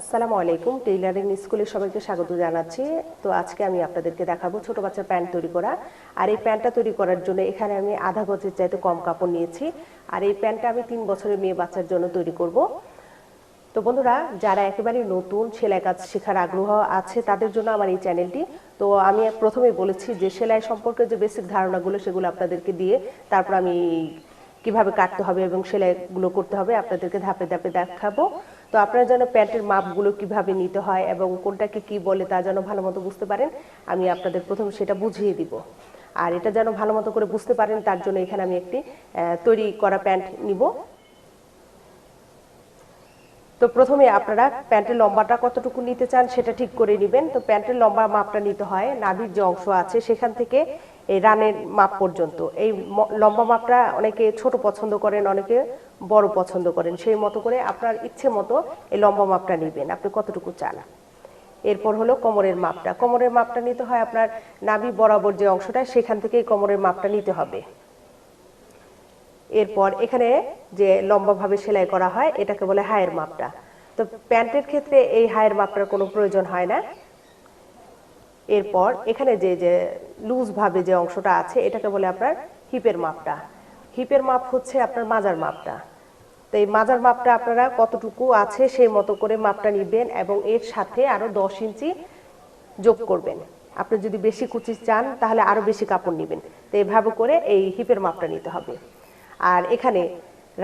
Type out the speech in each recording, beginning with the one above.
আসসালামু আলাইকুম, টেইলারিং স্কুলে সবাইকে স্বাগত জানাচ্ছি। তো আজকে আমি আপনাদেরকে দেখাবো ছোট বাচ্চার প্যান্ট তৈরি করা। আর এই প্যান্টটা তৈরি করার জন্য এখানে আমি আধা গজের চাইতে কম কাপড় নিয়েছি। আর এই প্যান্টটা আমি তিন বছরের মেয়ে বাচ্চার জন্য তৈরি করব। তো বন্ধুরা, যারা একেবারে নতুন, সেলাই কাজ শেখার আগ্রহ আছে, তাদের জন্য আমার এই চ্যানেলটি। তো আমি প্রথমেই বলেছি যে, সেলাই সম্পর্কে যে বেসিক ধারণাগুলো, সেগুলো আপনাদেরকে দিয়ে তারপর আমি কীভাবে কাটতে হবে এবং সেলাইগুলো করতে হবে, আপনাদেরকে ধাপে ধাপে দেখাবো। তো আপনারা যেন প্যান্টের মাপগুলো কীভাবে নিতে হয় এবং কোনটাকে কি বলে তা যেন ভালো মতো বুঝতে পারেন, আমি আপনাদের প্রথম সেটা বুঝিয়ে দিব। আর এটা যেন ভালো মতো করে বুঝতে পারেন, তার জন্য এখানে আমি একটি তৈরি করা প্যান্ট নিব। তো প্রথমে আপনারা প্যান্টের লম্বাটা কতটুকু নিতে চান সেটা ঠিক করে নেবেন। তো প্যান্টের লম্বা মাপটা নিতে হয়, নাভির যে অংশ আছে সেখান থেকে এই রানের মাপ পর্যন্ত। এই লম্বা মাপটা অনেকে ছোট পছন্দ করেন, অনেকে বড় পছন্দ করেন। সেই মতো করে আপনার ইচ্ছে মতো এই লম্বা মাপটা নেবেন। আপনি কতটুকু চান? এরপর হলো কোমরের মাপটা। কোমরের মাপটা নিতে হয় আপনার নাভি বরাবর যে অংশটা, সেখান থেকেই কোমরের মাপটা নিতে হবে। এরপর এখানে যে লম্বাভাবে সেলাই করা হয়, এটাকে বলে হায়ের মাপটা। তো প্যান্টের ক্ষেত্রে এই হায়ের মাপটার কোনো প্রয়োজন হয় না। এরপর এখানে যে যে লুজ ভাবে যে অংশটা আছে, এটাকে বলে আপনার হিপের মাপটা। হিপের মাপ হচ্ছে আপনার মাজার মাপটা। তো এই মাজার মাপটা আপনারা কতটুকু আছে সেই মতো করে মাপটা নিবেন এবং এর সাথে আরও দশ ইঞ্চি যোগ করবেন। আপনি যদি বেশি কুচি চান, তাহলে আরও বেশি কাপড় নেবেন। তো এইভাবে করে এই হিপের মাপটা নিতে হবে। আর এখানে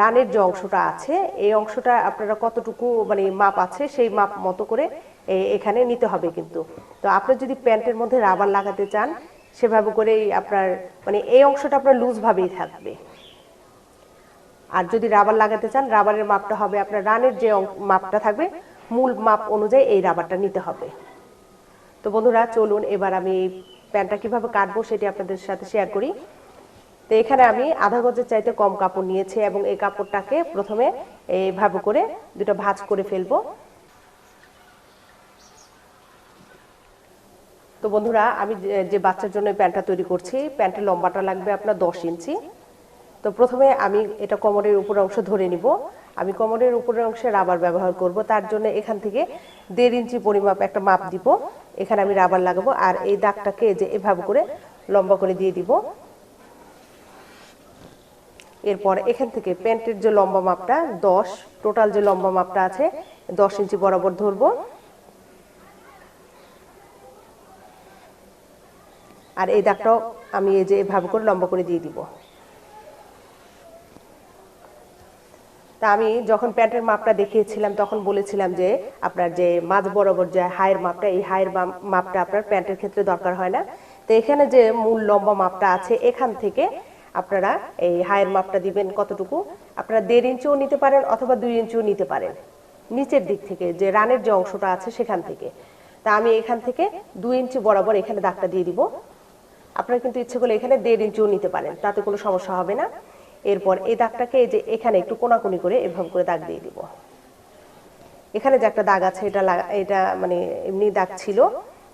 রানের যে অংশটা আছে, এই অংশটা আপনারা কতটুকু মানে মাপ আছে সেই মাপ মতো করে এখানে নিতে হবে কিন্তু। তো আপনি যদি প্যান্টের মধ্যে রাবার লাগাতে চান, সেভাবে করেই আপনার মানে এই অংশটা আপনার লুজ ভাবেই থাকবে। আর যদি রাবার লাগাতে চান, রাবারের মাপটা হবে আপনার রানের যে মাপটা থাকবে, মূল মাপ অনুযায়ী এই রাবারটা নিতে হবে। তো বন্ধুরা, চলুন এবার আমি প্যান্টটা কীভাবে কাটবো সেটি আপনাদের সাথে শেয়ার করি। তো এখানে আমি আধা গজের চাইতে কম কাপড় নিয়েছি এবং এই কাপড়টাকে প্রথমে এইভাবে করে দুটো ভাজ করে ফেলব। তো বন্ধুরা, আমি যে- বাচ্চার জন্য প্যান্টটা তৈরি করছি প্যান্টের লম্বাটা লাগবে আপনার দশ ইঞ্চি। তো প্রথমে আমি এটা কোমরের উপর অংশ ধরে নিব। আমি কোমরের উপরের অংশে রাবার ব্যবহার করব। তার জন্য এখান থেকে দেড় ইঞ্চি পরিমাপ একটা মাপ দিব। এখানে আমি রাবার লাগাবো আর এই দাগটাকে যে এভাবে করে লম্বা করে দিয়ে দিব। এরপর এখান থেকে প্যান্টের যে লম্বা মাপটা, দশ, টোটাল যে লম্বা মাপটা আছে, দশ ইঞ্চি বরাবর ধরবো। আর এই দাগটাও আমি এই যে এভাবে করে লম্বা করে দিয়ে দিব। তা আমি যখন প্যান্টের মাপটা দেখিয়েছিলাম, তখন বলেছিলাম যে আপনার যে মাঝ বরাবর যে হায়ের মাপটা, এই হায়ের মাপ- মাপটা আপনার প্যান্টের ক্ষেত্রে দরকার হয় না। তো এখানে যে মূল লম্বা মাপটা আছে, এখান থেকে আপনারা এই হায়ের মাপটা দিবেন কতটুকু? আপনারা দেড় ইঞ্চিও নিতে পারেন অথবা দুই ইঞ্চিও নিতে পারেন। নিচের দিক থেকে যে রানের যে অংশটা আছে সেখান থেকে। তা আমি এখান থেকে দুই ইঞ্চি বরাবর এখানে দাগটা দিয়ে দিব। আপনারা কিন্তু ইচ্ছে করলে এখানে দেড় ইঞ্চিও নিতে পারেন, তাতে কোনো সমস্যা হবে না। এরপর এই দাগটাকে এই যে এখানে একটু কোনাকুনি করে এভাবে করে দাগ দিয়ে দিব। এখানে যে একটা দাগ আছে, এটা এটা মানে এমনি দাগ ছিল।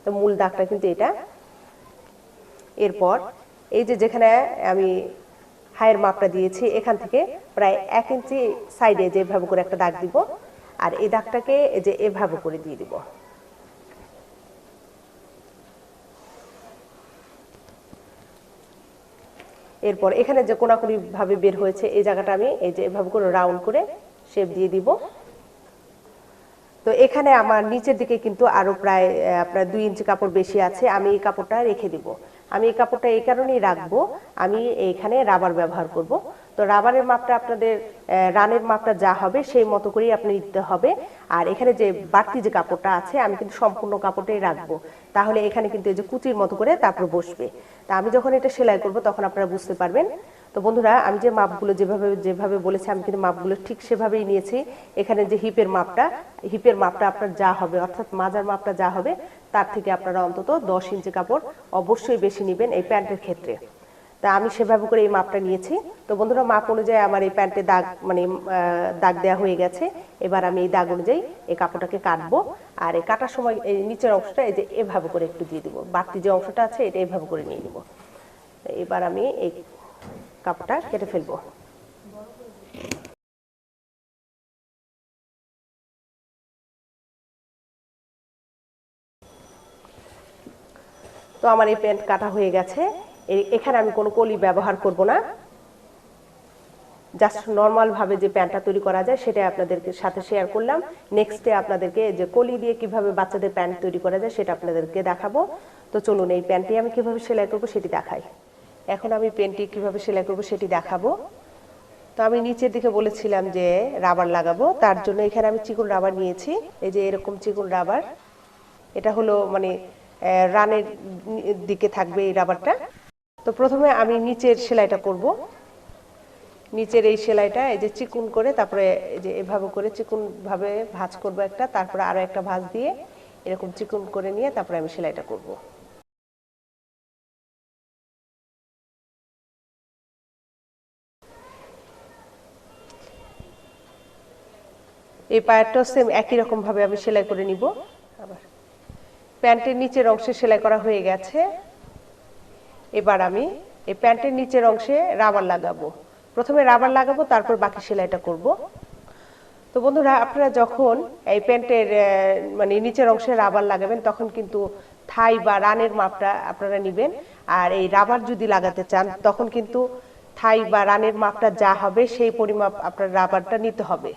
তো মূল দাগটা কিন্তু এটা। এরপর এই যে যেখানে আমি হায়ের মাপটা দিয়েছি, এখান থেকে প্রায় এক ইঞ্চি সাইডে যে এভাবে করে একটা দাগ দিব, আর এই দাগটাকে এই যে এভাবে করে দিয়ে দিব। এরপর এখানে যে কোনাকুনি ভাবে বের হয়েছে, এই জায়গাটা আমি এই যে এভাবে করে রাউন্ড করে শেপ দিয়ে দিব। তো এখানে আমার নিচের দিকে কিন্তু আরও প্রায় আপনার দুই ইঞ্চি কাপড় বেশি আছে, আমি এই কাপড়টা রেখে দিব। আমি এই কাপড়টা এই কারণেই রাখব। আমি এখানে রাবার ব্যবহার করব। তো রাবারের মাপটা আপনাদের রানের মাপটা যা হবে সেই মতো করেই আপনি নিতে হবে। আর এখানে যে বাড়তি যে কাপড়টা আছে, আমি কিন্তু সম্পূর্ণ কাপড়টাই রাখব। তাহলে এখানে কিন্তু এই যে কুচির মতো করে তারপর বসবে। তা আমি যখন এটা সেলাই করব, তখন আপনারা বুঝতে পারবেন। তো বন্ধুরা, আমি যে মাপগুলো যেভাবে যেভাবে বলেছি, আমি কিন্তু মাপগুলো ঠিক সেভাবেই নিয়েছি। এখানে যে হিপের মাপটা হিপের মাপটা আপনার যা হবে, অর্থাৎ মাজার মাপটা যা হবে তার থেকে আপনারা অন্তত দশ ইঞ্চি কাপড় অবশ্যই বেশি নেবেন এই প্যান্টের ক্ষেত্রে। তা আমি সেভাবে করে এই মাপটা নিয়েছি। তো বন্ধুরা, মাপ অনুযায়ী আমার এই প্যান্টে দাগ মানে দাগ দেওয়া হয়ে গেছে। এবার আমি এই দাগ অনুযায়ী এই কাপড়টাকে কাটবো। আর এই কাটার সময় এই নিচের অংশটা এই যে এভাবে করে একটু দিয়ে দিব। বাড়তি যে অংশটা আছে এটা এভাবে করে নিয়ে নিব। এবার আমি এই কাপড়টা কেটে ফেলব। তো আমার এই প্যান্ট কাটা হয়ে গেছে। এখানে আমি কোনো কলি ব্যবহার করব না। জাস্ট নর্মাল ভাবে যে প্যান্টটা তৈরি করা যায় সেটা আপনাদেরকে সাথে শেয়ার করলাম। নেক্সটে আপনাদেরকে যে কলি দিয়ে কীভাবে বাচ্চাদের প্যান্ট তৈরি করা যায়, সেটা আপনাদেরকে দেখাবো। তো চলুন, এই প্যান্টটি আমি কীভাবে সেলাই করব সেটি দেখাই। এখন আমি প্যান্টটি কীভাবে সেলাই করব সেটি দেখাবো। তো আমি নিচের দিকে বলেছিলাম যে রাবার লাগাবো, তার জন্য এখানে আমি চিকন রাবার নিয়েছি। এই যে এরকম চিকন রাবার, এটা হলো মানে রানের দিকে থাকবে এই রাবারটা। তো প্রথমে আমি নিচের সেলাইটা করব। নিচের এই সেলাইটা, এই যে চিকুন করে, তারপরে এই যে এভাবে করে চিকুন ভাবে ভাঁজ করব একটা, তারপরে আরও একটা ভাঁজ দিয়ে এরকম চিকুন করে নিয়ে তারপরে আমি সেলাইটা করব। এই পায়েরটাও সেম একই রকম ভাবে আমি সেলাই করে নিব। আবার প্যান্টের নিচের অংশে সেলাই করা হয়ে গেছে। এবার আমি এই প্যান্টের নিচের অংশে রাবার লাগাবো। প্রথমে রাবার লাগাবো, তারপর বাকি সেলাইটা করব। তো বন্ধুরা, আপনারা যখন এই প্যান্টের মানে নিচের অংশে রাবার লাগাবেন, তখন কিন্তু থাই বা রানের মাপটা আপনারা নেবেন। আর এই রাবার যদি লাগাতে চান, তখন কিন্তু থাই বা রানের মাপটা যা হবে, সেই পরিমাপ আপনার রাবারটা নিতে হবে।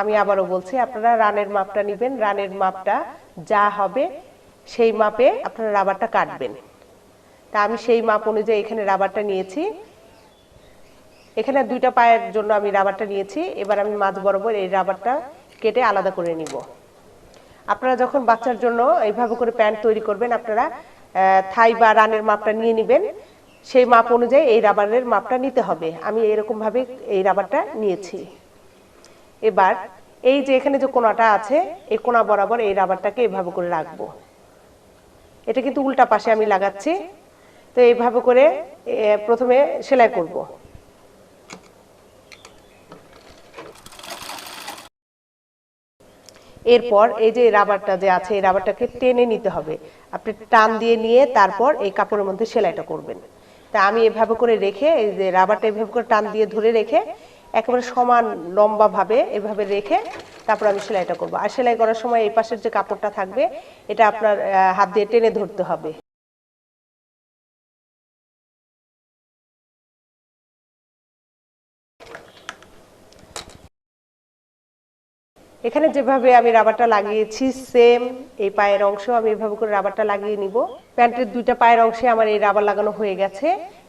আমি আবারও বলছি, আপনারা রানের মাপটা নেবেন, রানের মাপটা যা হবে সেই মাপে আপনারা রাবারটা কাটবেন। তা আমি সেই মাপ অনুযায়ী এখানে রাবারটা নিয়েছি। এখানে দুইটা পায়ের জন্য আমি রাবারটা নিয়েছি, এবার আমি মাঝ বরাবর এই রাবারটা কেটে আলাদা করে নিব। আপনারা যখন বাচ্চার জন্য এইভাবে করে প্যান্ট তৈরি করবেন, আপনারা থাই বা রানের মাপটা নিয়ে নেবেন। সেই মাপ অনুযায়ী এই রাবারের মাপটা নিতে হবে। আমি এরকমভাবে এই রাবারটা নিয়েছি। এবার এই যে এখানে যে কোনাটা আছে, এই কোনা বরাবর এই রাবারটাকে এভাবে করে রাখব। এটা কিন্তু উল্টা পাশে আমি লাগাচ্ছি। তো এইভাবে করে প্রথমে সেলাই করব। এরপর এই যে রাবারটা যে আছে, এই রাবারটাকে টেনে নিতে হবে। আপনি টান দিয়ে নিয়ে তারপর এই কাপড়ের মধ্যে সেলাইটা করবেন। তা আমি এভাবে করে রেখে, এই যে রাবারটা এভাবে করে টান দিয়ে ধরে রেখে একেবারে সমান লম্বা ভাবে এভাবে রেখে তারপর আমি সেলাইটা করব। আর সেলাই করার সময় এই পাশের যে কাপড়টা থাকবে, এটা আপনার হাত দিয়ে টেনে ধরতে হবে। এখানে যেভাবে আমি রাবারটা লাগিয়েছি, সেম এই পায়ের অংশ আমি এভাবে করে রাবারটা লাগিয়ে নিব। প্যান্টের দুইটা পায়ের অংশে আমার এই রাবার লাগানো হয়ে গেছে।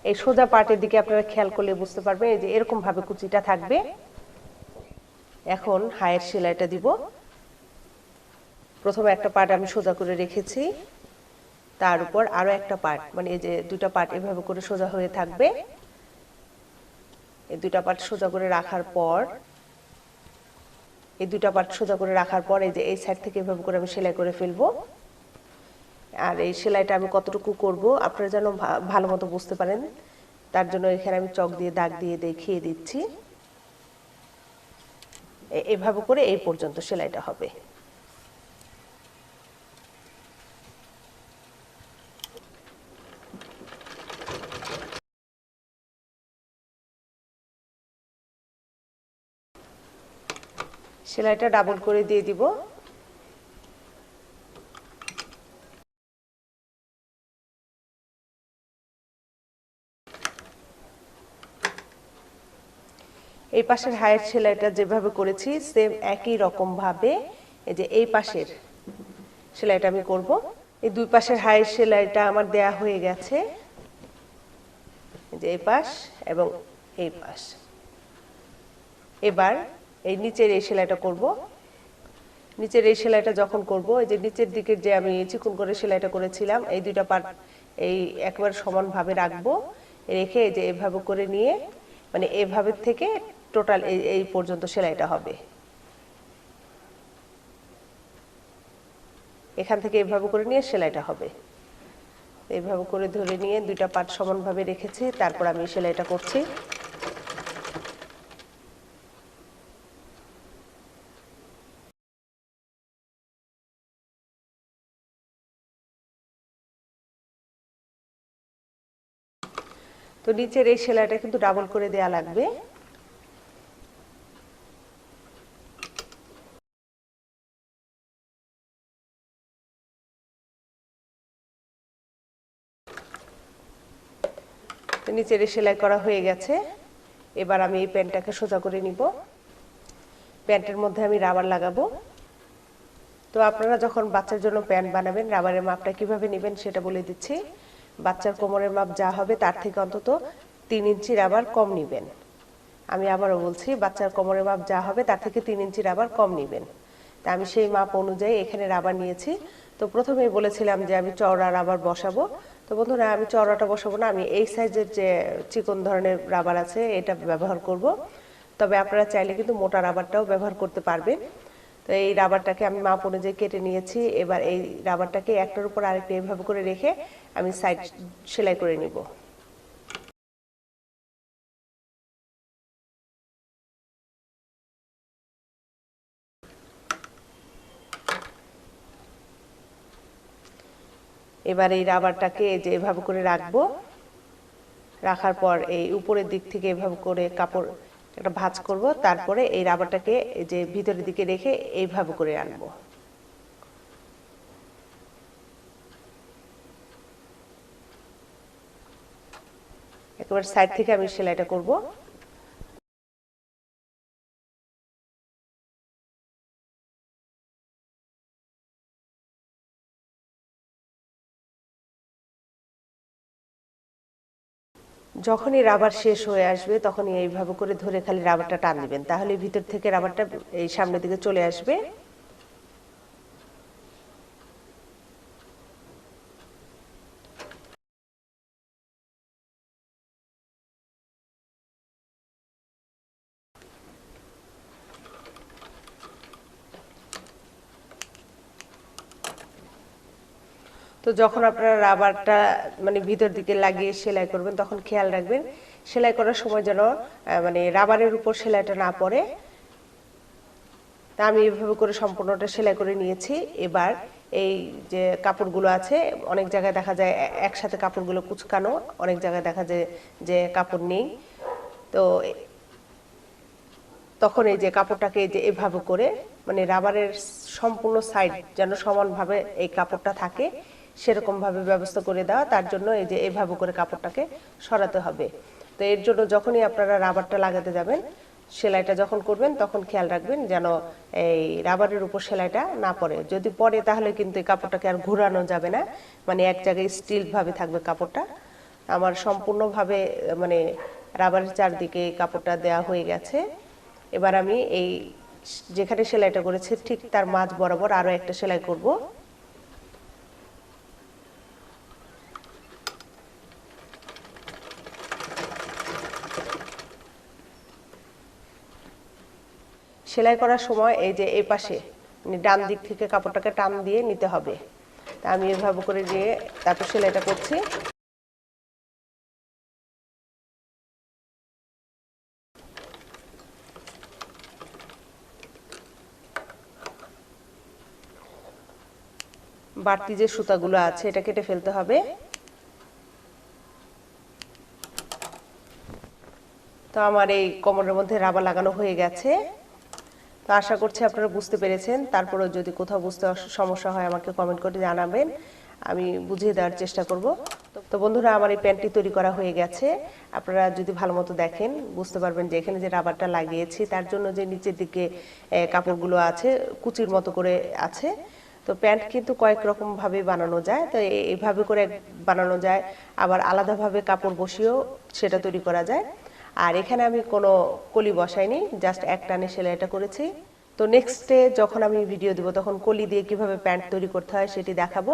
এই সোজা পার্টের দিকে আপনারা খেয়াল করলে বুঝতে পারবেন যে এরকম ভাবে কুচিটা থাকবে। এখন হায়ের সেলাইটা দিব। প্রথমে একটা পার্ট আমি সোজা করে রেখেছি। তার উপর আরও একটা পার্ট মানে এই যে দুটা পার্ট এভাবে করে সোজা হয়ে থাকবে। এই দুটা পার্ট সোজা করে রাখার পর, এই দুটা পার্ট সোজা করে রাখার পর এই যে এই সাইড থেকে এভাবে করে আমি সেলাই করে ফেলব। আর এই সেলাইটা আমি কতটুকু করব, আপনারা যেন ভালো মতো বুঝতে পারেন। তার জন্য এখানে আমি চক দিয়ে, দাগ দিয়ে দেখিয়ে দিচ্ছি। এভাবে করে এই পর্যন্ত সেলাইটা হবে। সেলাইটা ডাবল করে দিয়ে দিব। এই পাশের হায়ের সেলাইটা যেভাবে করেছি সেম একই রকম ভাবে এই যে এই পাশের সেলাইটা আমি করব। এই দুই পাশের হায়ের সেলাইটা আমার দেয়া হয়ে গেছে। যে এই পাশ এবং এই পাশ। এবার এই নিচের এই সেলাইটা করব। নিচের এই সেলাইটা যখন করব, এই যে নিচের দিকের যে আমি চিকন করে সেলাইটা করেছিলাম, এই দুইটা পার্ট এই একবার সমানভাবে রাখব, রেখে যে এভাবে করে নিয়ে মানে এভাবে থেকে টোটাল এই পর্যন্ত সেলাইটা হবে। এখান থেকে এভাবে করে নিয়ে সেলাইটা হবে। এইভাবে করে ধরে নিয়ে দুইটা পার্ট সমানভাবে রেখেছি, তারপর আমি সেলাইটা করছি। তো নিচের এই সেলাইটা কিন্তু ডাবল করে দেয়া লাগবে। তো নিচের সেলাই করা হয়ে গেছে। এবার আমি এই প্যান্টটাকে সোজা করে নিব। প্যান্টের মধ্যে আমি রাবার লাগাবো। তো আপনারা যখন বাচ্চার জন্য প্যান্ট বানাবেন, রাবারের মাপটা কীভাবে নেবেন সেটা বলে দিচ্ছি। বাচ্চার কোমরের মাপ যা হবে তার থেকে অন্তত তিন ইঞ্চি রাবার কম নেবেন। আমি আবারও বলছি, বাচ্চার কোমরের মাপ যা হবে তার থেকে তিন ইঞ্চি রাবার কম নেবেন। তা আমি সেই মাপ অনুযায়ী এখানে রাবার নিয়েছি। তো প্রথমেই বলেছিলাম যে আমি চওড়া রাবার বসাবো। তো বন্ধুরা, আমি চওড়াটা বসাবো না, আমি এই সাইজের যে চিকন ধরনের রাবার আছে, এটা ব্যবহার করব। তবে আপনারা চাইলে কিন্তু মোটা রাবারটাও ব্যবহার করতে পারবেন। তো এই রাবারটাকে আমি মাপ অনুযায়ী কেটে নিয়েছি। এবার এই রাবারটাকে একটার উপর আরেকটা এভাবে করে রেখে আমি সাইড সেলাই করে নিব। এবার এই রাবারটাকে যে এভাবে করে রাখব, রাখার পর এই উপরের দিক থেকে এভাবে করে কাপড় একটা ভাঁজ করব, তারপরে এই রাবারটাকে এই যে ভিতরের দিকে রেখে এইভাবে করে আনব। একেবারে সাইড থেকে আমি সেলাইটা করব। যখনই রাবার শেষ হয়ে আসবে, তখনই এইভাবে করে ধরে খালি রাবারটা টান দিবেন। তাহলে ভিতর থেকে রাবারটা এই সামনের দিকে চলে আসবে। তো যখন আপনারা রাবারটা মানে ভিতর দিকে লাগিয়ে সেলাই করবেন, তখন খেয়াল রাখবেন, সেলাই করার সময় যেন মানে রাবারের উপর সেলাইটা না পড়ে। তা আমি এভাবে করে সম্পূর্ণটা সেলাই করে নিয়েছি। এবার এই যে কাপড়গুলো আছে, অনেক জায়গায় দেখা যায় একসাথে কাপড়গুলো কুচকানো, অনেক জায়গায় দেখা যায় যে কাপড় নেই। তো তখন এই যে কাপড়টাকে যে এভাবে করে মানে রাবারের সম্পূর্ণ সাইড যেন সমানভাবে এই কাপড়টা থাকে সেরকম ভাবে ব্যবস্থা করে দেওয়া, তার জন্য এই যে এভাবে করে কাপড়টাকে সরাতে হবে। তো এর জন্য যখনই আপনারা রাবারটা লাগাতে যাবেন, সেলাইটা যখন করবেন, তখন খেয়াল রাখবেন যেন এই রাবারের উপর সেলাইটা না পড়ে। যদি পড়ে, তাহলে কিন্তু এই কাপড়টাকে আর ঘোরানো যাবে না। মানে এক জায়গায় স্টিল ভাবে থাকবে কাপড়টা। আমার সম্পূর্ণভাবে মানে রাবারের চারদিকে কাপড়টা দেওয়া হয়ে গেছে। এবার আমি এই যেখানে সেলাইটা করেছি, ঠিক তার মাঝ বরাবর আরও একটা সেলাই করব। সেলাই করার সময় এই যে এই পাশে মানে ডান দিক থেকে কাপড়টাকে টান দিয়ে নিতে হবে। তা আমি এভাবে করে দিয়ে তারপর সেলাইটা করছি। বাড়তি যে সুতাগুলো আছে, এটা কেটে ফেলতে হবে। তো আমার এই কোমরের মধ্যে রাবা লাগানো হয়ে গেছে। তো আশা করছি আপনারা বুঝতে পেরেছেন। তারপরেও যদি কোথাও বুঝতে সমস্যা হয়, আমাকে কমেন্ট করে জানাবেন। আমি বুঝিয়ে দেওয়ার চেষ্টা করব। তো বন্ধুরা, আমার এই প্যান্টটি তৈরি করা হয়ে গেছে। আপনারা যদি ভালো মতো দেখেন, বুঝতে পারবেন যে এখানে যে রাবারটা লাগিয়েছি, তার জন্য যে নিচের দিকে কাপড়গুলো আছে, কুচির মতো করে আছে। তো প্যান্ট কিন্তু কয়েক রকম ভাবে বানানো যায়। তো এইভাবে করে বানানো যায়। আবার আলাদাভাবে কাপড় বসিয়েও সেটা তৈরি করা যায়। আর এখানে আমি কোনো কলি বসাইনি জাস্ট এক টানে সেলাইটা করেছি। তো নেক্সটে যখন আমি ভিডিও দেবো, তখন কলি দিয়ে কীভাবে প্যান্ট তৈরি করতে হয় সেটি দেখাবো।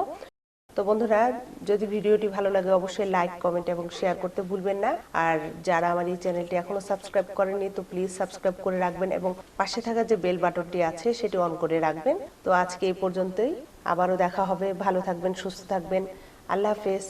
তো বন্ধুরা, যদি ভিডিওটি ভালো লাগে, অবশ্যই লাইক কমেন্ট এবং শেয়ার করতে ভুলবেন না। আর যারা আমার এই চ্যানেলটি এখনও সাবস্ক্রাইব করেনি তো প্লিজ সাবস্ক্রাইব করে রাখবেন এবং পাশে থাকা যে বেল বাটনটি আছে, সেটি অন করে রাখবেন। তো আজকে এই পর্যন্তই। আবারও দেখা হবে। ভালো থাকবেন, সুস্থ থাকবেন। আল্লাহ হাফেজ।